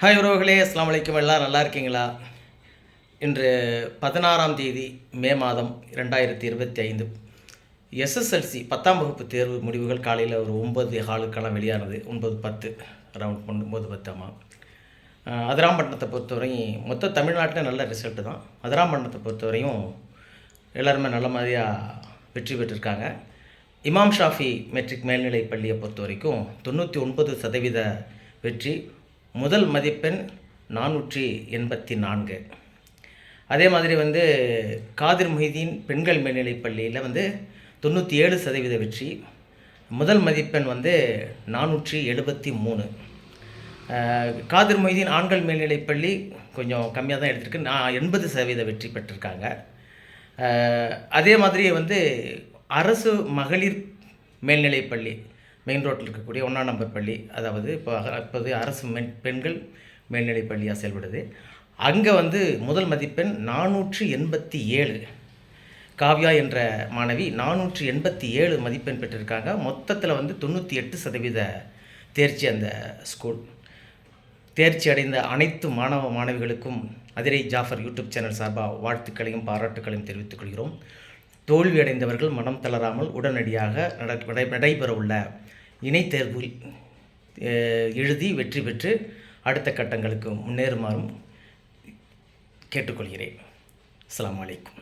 Hi உறவுகளே அஸ்லாம் வலைக்கம் எல்லாம் நல்லா இருக்கீங்களா? இன்று பதினாறாம் தேதி மே மாதம் ரெண்டாயிரத்தி இருபத்தி ஐந்து. எஸ்எஸ்எல்சி பத்தாம் வகுப்பு தேர்வு முடிவுகள் காலையில் ஒரு ஒன்பது ஹாலுக்கெல்லாம் வெளியானது. ஒன்பது பத்து அரௌண்ட் ஒன்பது பத்தாமா அதிராம்பட்டினத்தை பொறுத்தவரையும் மொத்த தமிழ்நாட்டில் நல்ல ரிசல்ட்டு தான். அதிராம்பட்டினத்தை பொறுத்தவரையும் எல்லாருமே நல்ல மாதிரியாக வெற்றி பெற்றிருக்காங்க. இமாம் ஷாஃபி மெட்ரிக் மேல்நிலைப் பள்ளியை பொறுத்த வரைக்கும் தொண்ணூற்றி ஒன்பது சதவீத வெற்றி முதல் மதிப்பெண் நானூற்றி எண்பத்தி நான்கு. அதே மாதிரி வந்து காதிர் மொஹிதீன் பெண்கள் மேல்நிலைப் பள்ளியில் வந்து தொண்ணூற்றி ஏழு சதவீத வெற்றி. முதல் மதிப்பெண் வந்து நானூற்றி எழுபத்தி மூணு. காதிர் மொய்தீன் ஆண்கள் மேல்நிலைப் பள்ளி கொஞ்சம் கம்மியாக தான் எடுத்திருக்கு. நான் எண்பது சதவீத வெற்றி பெற்றிருக்காங்க. அதே மாதிரி வந்து அரசு மகளிர் மேல்நிலைப் பள்ளி மெயின் ரோட்டில் இருக்கக்கூடிய ஒன்றாம் நம்பர் பள்ளி அதாவது இப்போ இப்போது அரசு மென் பெண்கள் மேல்நிலைப் பள்ளியாக செயல்படுது. அங்கே வந்து முதல் மதிப்பெண் நானூற்றி எண்பத்தி ஏழு. காவ்யா என்ற மாணவி நானூற்றி எண்பத்தி ஏழு மதிப்பெண் பெற்றிருக்காங்க. மொத்தத்தில் வந்து தொண்ணூற்றி எட்டு சதவீத தேர்ச்சி அந்த ஸ்கூல் தேர்ச்சி அடைந்த அனைத்து மாணவ மாணவிகளுக்கும் அதிரை ஜாஃபர் யூடியூப் சேனல் சார்பாக வாழ்த்துக்களையும் பாராட்டுக்களையும் தெரிவித்துக் கொள்கிறோம். தோல்வி அடைந்தவர்கள் மனம் தளராமல் உடனடியாக நட- நடை- இணைத்தேர்வில் எழுதி வெற்றி பெற்று அடுத்த கட்டங்களுக்கு முன்னேறுமாறும் கேட்டுக்கொள்கிறேன். அஸ்ஸலாமு அலைக்கும்.